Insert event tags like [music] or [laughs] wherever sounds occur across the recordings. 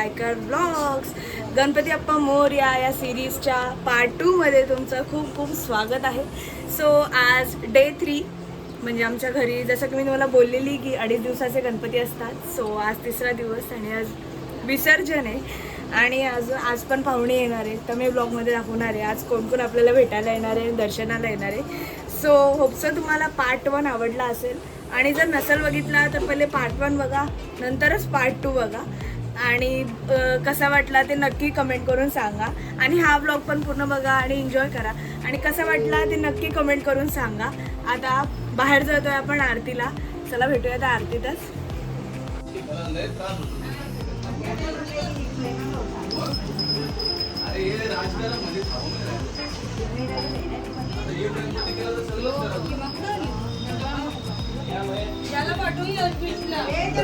Tanisha Gaikar blogs Ganpati Appa Morya या सिरीजच्या part टूमध्ये तुमचं खूप खूप स्वागत आहे. सो आज डे थ्री म्हणजे आमच्या घरी जसं की मी तुम्हाला बोललेली की अडीच दिवसाचे गणपती असतात. सो आज तिसरा दिवस आणि आज विसर्जन आहे. आणि अजून आज पण पाहुणे येणार आहेत. तर मी ब्लॉगमध्ये दाखवणार आहे. आज कोण कोण आपल्याला भेटायला येणार आहे दर्शनाला येणार आहे. सो होपसो तुम्हाला पार्ट वन आवडला असेल. आणि जर नसेल बघितला तर पहिले पार्ट वन बघा. नंतरच पार्ट टू बघा. आणि कसा वाटला ते नक्की कमेंट करून सांगा. आणि हा ब्लॉग पण पूर्ण बघा आणि एन्जॉय करा. आणि कसा वाटला ते नक्की कमेंट करून सांगा. आता बाहेर जातोय आपण आरतीला. चला भेटूया त्या आरतीतच.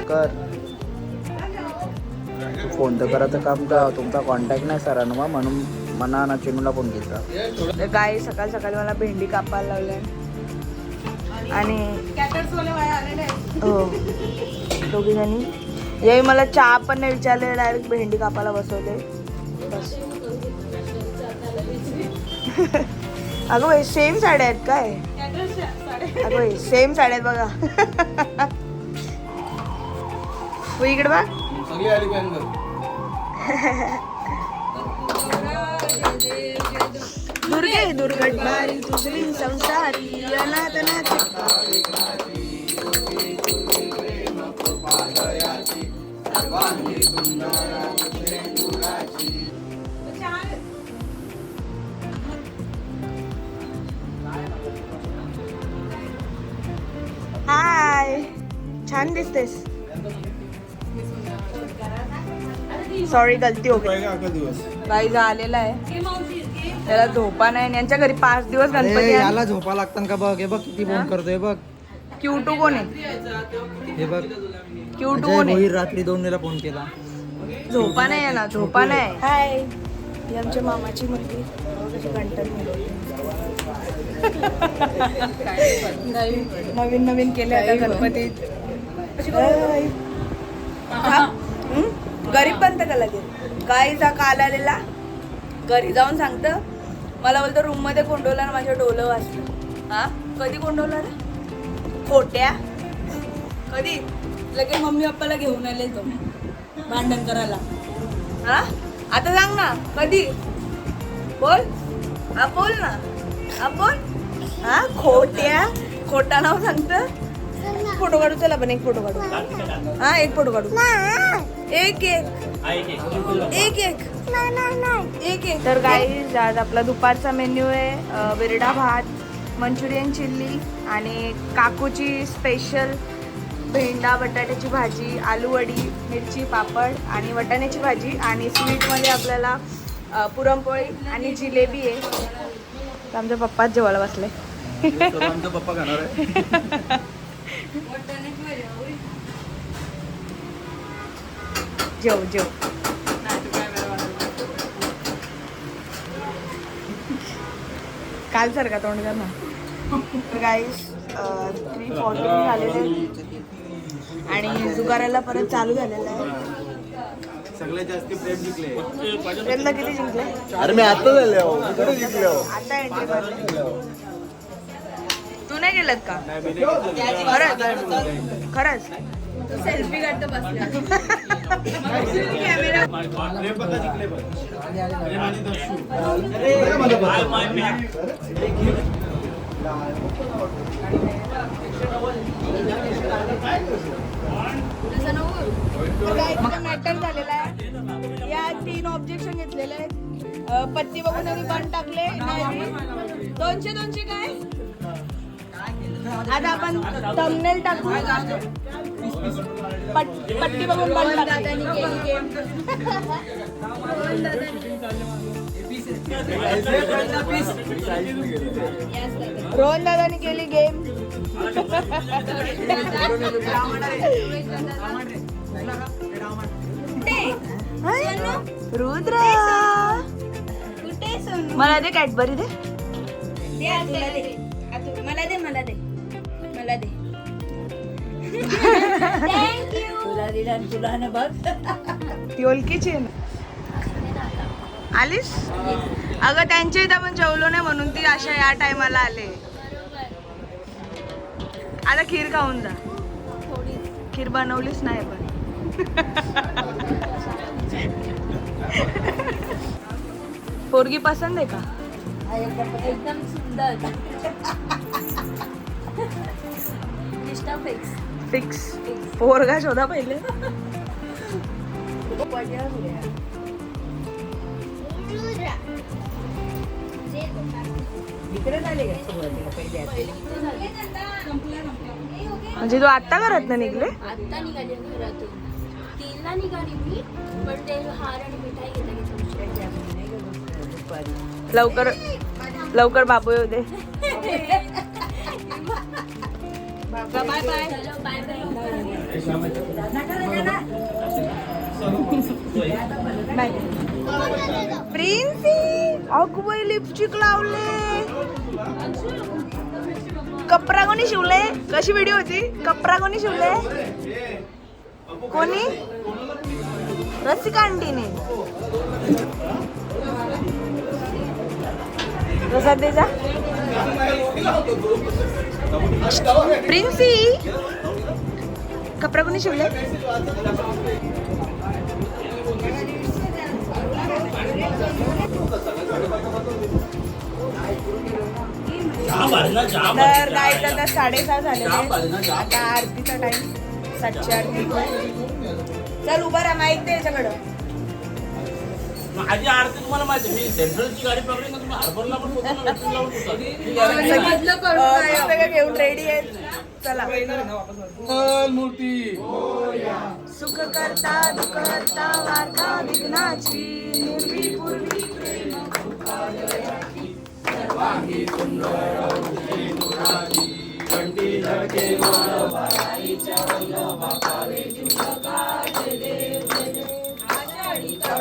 कर फोन तर करायचं काम का तुमचा कॉन्टॅक्ट नाही सरांना मग म्हणून मना ना चिनूला फोन केला तर गाय सकाळ सकाळी मला भेंडी कापायला लावल्या. आणि हो दोघी जणी याही मला चहा पण नाही विचारले डायरेक्ट भेंडी कापायला बसवले. बस. [laughs] अगं भाई सेम साड्या आहेत काय? अगं सेम साड्या आहेत बघा. [laughs] इकडे बघ. सगळी आली बँग दुर्गे दुर्गट बारी तुझरी संसारी हाय छान दिसतेस. सॉरी गलती हो गई. बाई आलेला आहे त्याला झोपा नाही यांच्या घरी पाच दिवस गणपती आहे. याला झोपा लागतात का बघ हे बघ किती फोन करतोय बघ. क्यूटू कोण आहे? हे बघ. क्यूटू कोण आहे? भोईर रात्री दोन वेळेला फोन केला. झोपा नाही आहे ना झोपा नाही. हाय ही आमच्या मामाची मुलगी. नवीन नवीन केले आता गणपतीत? गरीब बनतं का लगेच. गाईचा काल आलेला? घरी जाऊन सांगतं. मला बोलतो रूममध्ये कोंडवला ना माझ्या डोलं वाचलं हा? कधी कोंडवला रे? खोट्या? कधी? लगेच मम्मी पप्पाला घेऊन आले तो. भांडण करायला. हा? आता सांग ना कधी? बोल. हा बोल ना. हा बोल. हा खोट्या? खोटा नाव सांगत? फोटो काढू चला पण एक फोटो काढू. हा एक फोटो काढू. एक एक. एक एक. एक एक. तर गाईज आज आपला दुपारचा मेन्यू आहे अ, विरडा भात मंचुरियन चिल्ली आणि काकूची स्पेशल भेंडा बटाट्याची भाजी आलू वडी मिरची पापड आणि वटाण्याची भाजी आणि स्वीटमध्ये आपल्याला पुरणपोळी आणि जिलेबी आहे. तर आमच्या पप्पाच जेवायला बसले. आमचा पप्पा खाणार आहे. [laughs] जेव जेव. काल सर का तोंड कर ना गाईस थ्री फॉर्टी झालेले. आहेत. आणि जुगाराला परत चालू झालेलं आहे. सगळ्यात जास्त प्रेम जिंकले. प्रेमला किती जिंकले? अरे मी आता झाले हो मी कुठे जिंकले हो आता एंट्री करले तू नाही गेलात का? खरंच? खरंच? सेल्फी काढतो बसला. मॅटर झालेला आहे. या तीन ऑब्जेक्शन घेतलेले आहेत. पत्ती बघून आम्ही बंद टाकले. नाही. दोनशे दोनशे काय? आता आपण थंबनेल टाकू. पट- पट्टी बघून बंद रोहन दादानी केली गेम. रुद्र. मला दे कॅडबरी दे. मला दे मला दे. मला दे. तुला आलेला आणि तुला ना बघ ती ओळखीची आहे ना. आलीस? अगं त्यांच्या इथं आपण जेवलो नाही म्हणून ती अशा या टायमाला आले. आता खीर खाऊन जा. खीर बनवलीच नाही पण. पोरगी पसंत आहे का? एकदम सुंदर. फिक्स पोरगा शोधा पहिले? म्हणजे तू आत्ता घरात ना निघले? आता निघाली घरातून. तीनला निघाली मी पण ते हार आणि मिठाई घेता घेता दुपारी लवकर लवकर बाबू येऊ दे. चलो बाय बाय प्रिन्सी अगवय लिपस्टिक लावले. कपरा कोणी शिवले? कशी व्हिडिओ होती? कपरा कोणी शिवले? कोणी? रसिका आंटीने. प्रसाद दे प्रिन्सी? कपडा कोणी शिवले तर गायचं आता साडेसहा झाले आता आरतीचा टाइम सातशे आरती चल उभा राहा माईक दे याच्याकडं. माझी आरती तुम्हाला माहिती आहे. मी सेंट्रलची गाडी पकडली ना तुम्ही हार्बरला पण पोहोचला, आहे. सगळं घेऊन रेडी आहेत. चला. मूर्ती. सुख करता दुःख करता वार्ता विघ्नाची निर्वी पूर्वी प्रेम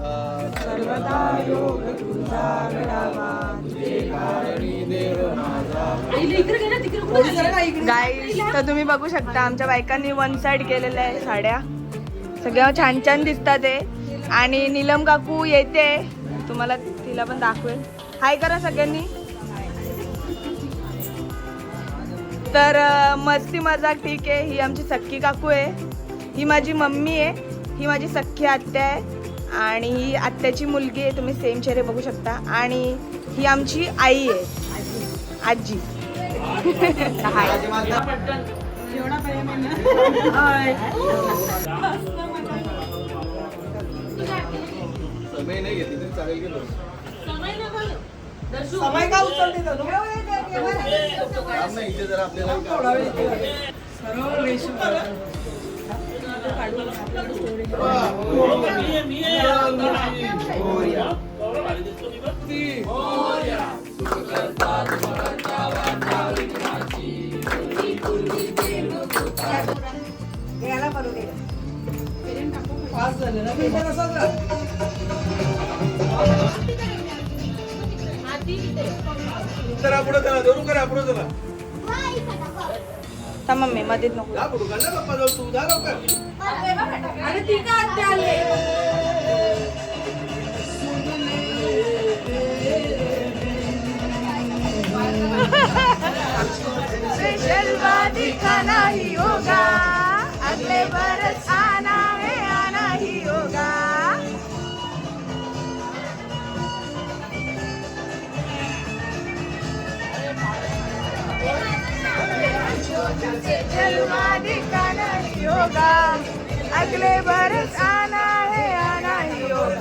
सर्वदा योग तुझा घडावा गाईस तर तुम्ही बघू शकता आमच्या बायकांनी वन साइड केलेल्या आहे साड्या. सगळ्या छान छान दिसतात ते आणि नीलम काकू येते. तुम्हाला तिला पण दाखवेल. हाय करा सगळ्यांनी. तर मस्ती मजाक ठीक आहे. ही आमची सख्खी काकू आहे. ही माझी मम्मी आहे. ही माझी सख्खी आत्या आहे. आणि ही आत्याची मुलगी आहे तुम्ही सेम चेहरे बघू शकता. आणि ही आमची आई आहे. आजी. करा मी पुढे धरून करा पुढे चला थांब मम्मी मध्येच नको जा पुढे गल्ला जाऊ तू ही होगा अगले बरस आना है आना ही होगा होगा। अगले बरस आना है आना ही होगा।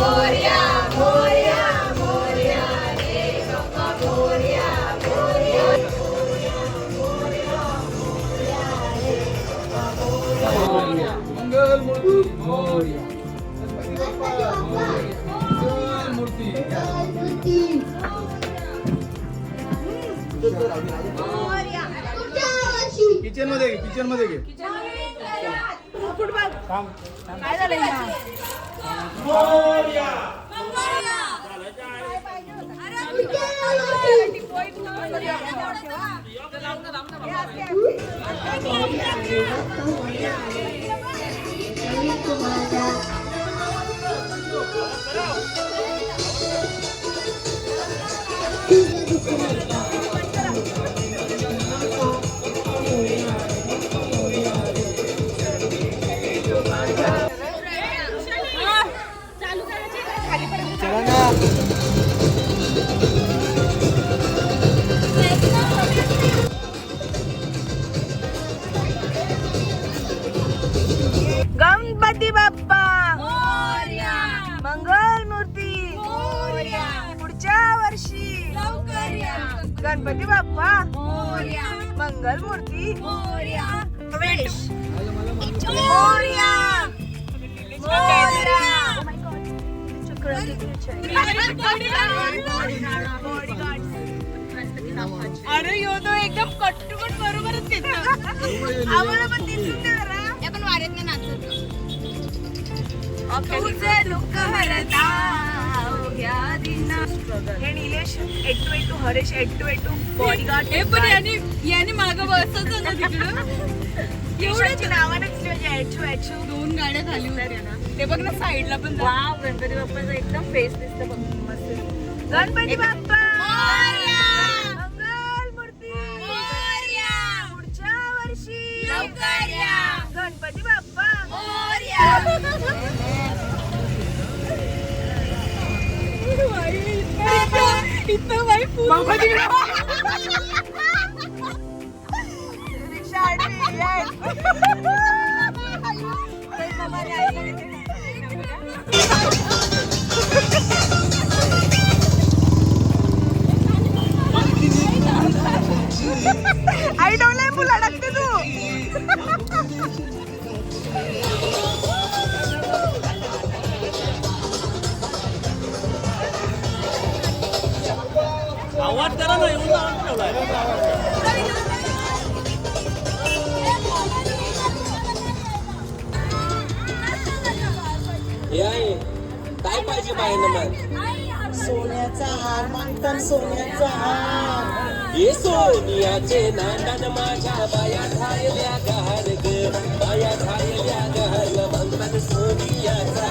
मोरिया मोरया। किचनमध्ये घे किचनमध्ये घे. काय झालं गणपती बाप्पा मंगल मूर्ती गणेश मोरया. मोरया. अरे यो तो एकदम कट्टुकट बरोबरच घेतला आम्हाला पण दिसून नाही. पण वाऱ्यात नाचत तुझे हरता. हे Nilesh eight two eight two Haresh eight two eight two bodyguard हे पण याने याने माग बसच ना तिकडं? [laughs] एवढ्याची नावं नसली एट टू एट टू दोन गाड्या खाली होत्या. ना ते बघ ना साईडला पण वाव गणपती बाप्पाचा एकदम फेस दिसतं बघ मस्त. गणपती बाप्पा! इथं बाई रिक्षा आडवी, ये. आई डोले मुला टाकते तू आवाज करा ना एवढा आवाज ठेवलाय काय पाहिजे बाईनं मग? सोन्याचा हार मागतात सोन्याचा हार. हे सोनियाचे नांदन माझ्या बाया झायल्या गहार ग बाया झायल्या गहार म्हणतात सोनियाचा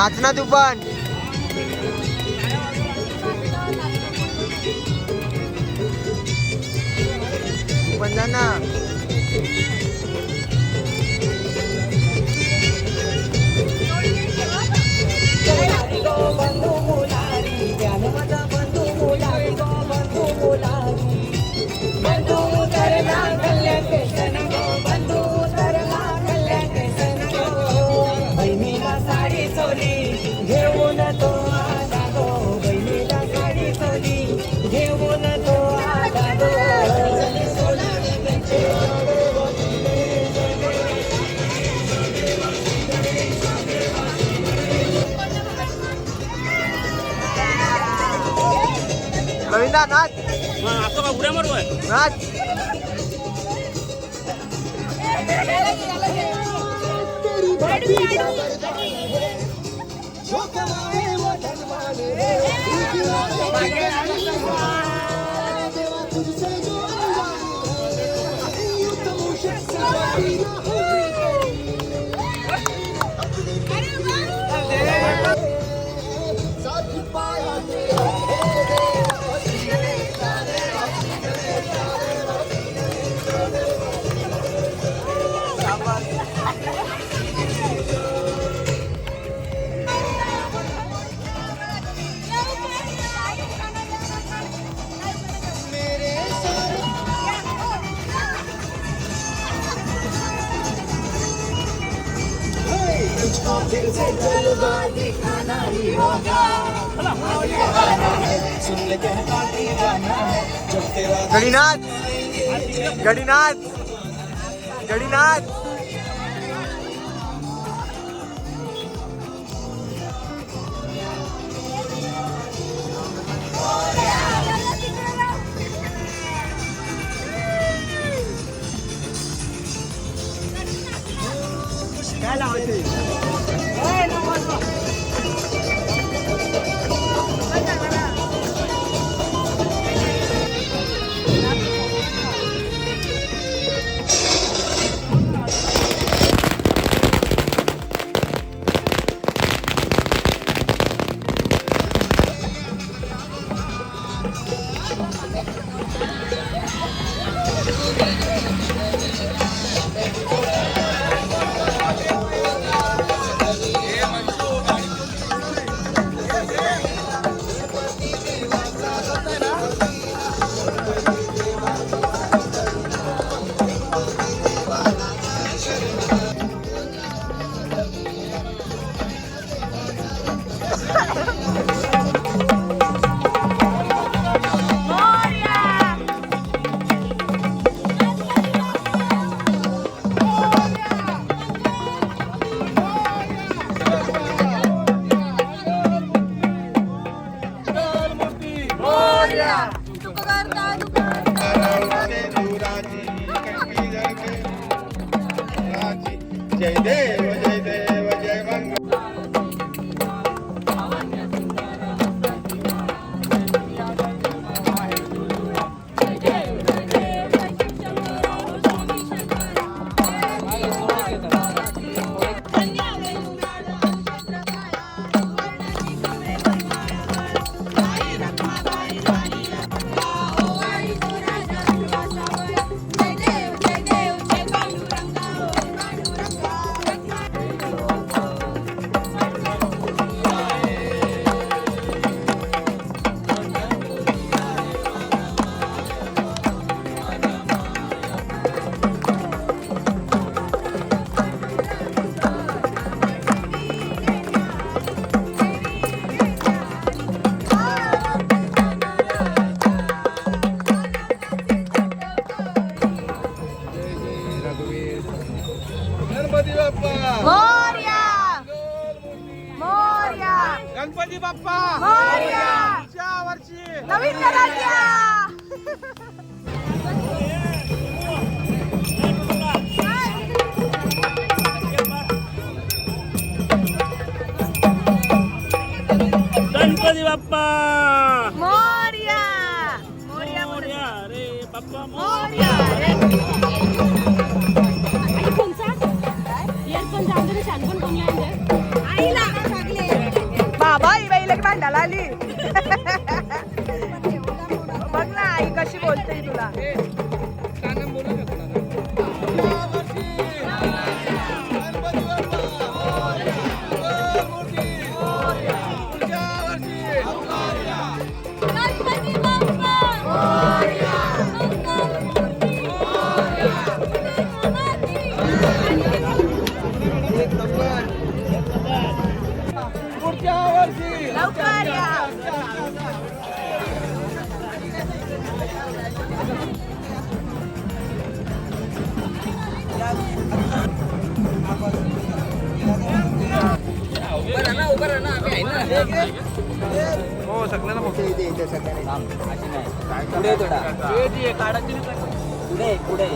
નાથના દુકાન બંધાના રાત હાથ આખો બા ઉડા મરવો રાત Bye. तो फिर से जलवा दिखाना ही होगा और ये गाना है सुन ले कहता दीवाना जब तेरा गड़ीनाथ गड़ीनाथ गड़ीनाथ बाप्पा. मोर्या. मोर्या मोरया रे बाप्पा मोर्या. बाबा ही बाई लग भांडायला आली. [laughs] बघ ना आई कशी बोलते तुला. लवकर या हो सगळ्यांना पुढे थोडा पुढे पुढे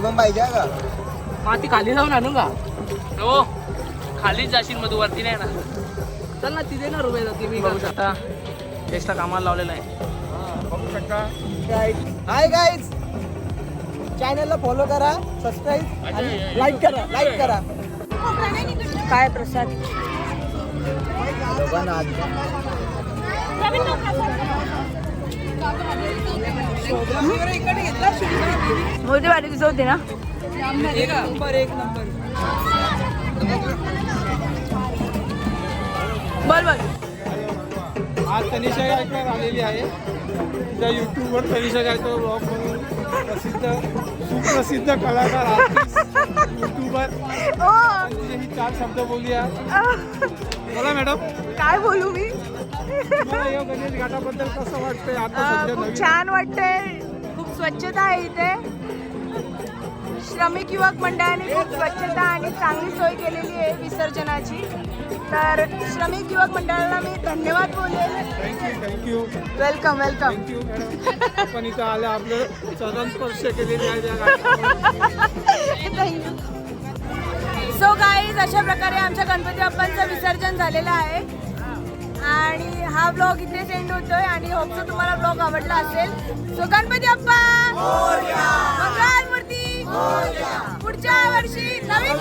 माती पण पाहिजे का? माती खाली जाऊन आणू का हो खालीच जाशील मग तू वरती नाही ना चल ना तिथे ना रुपये जाते मी बघू शकता. एक्स्ट्रा कामाला लावलेला आहे. हाय गाईज चॅनलला फॉलो करा सबस्क्राईब आणि लाईक करा लाईक करा. काय प्रसाद. मोदी वाटी दिसत होती ना? बोल बोल. आज तनिषा गायकवाड आलेली आहे. तिच्या युट्यूबवर तनिषा गायकवाड ब्लॉग म्हणून प्रसिद्ध सुप्रसिद्ध कलाकार युट्यूबर ही चार शब्द बोलूया. बोला मॅडम काय बोलू मी? घाटाबद्दल कसं वाटतंय? आता खूप छान वाटतंय. खूप स्वच्छता आहे इथे. श्रमिक युवक मंडळाने खूप स्वच्छता आणि चांगली सोय केलेली आहे विसर्जनाची. तर श्रमिक युवक मंडळाला मी धन्यवाद बोलेल. Thank you thank you welcome welcome thank you madam आपण इथं आलं आपलं स्पर्श केलेले आहे या घाटावर सो गाईज अशा प्रकारे आमच्या गणपती बाप्पांचं विसर्जन झालेलं आहे. आणि हा ब्लॉग इथे सेंड होतोय आणि होपसो तुम्हाला ब्लॉग आवडला असेल. सो गणपती मूर्ती पुढच्या वर्षी नवीन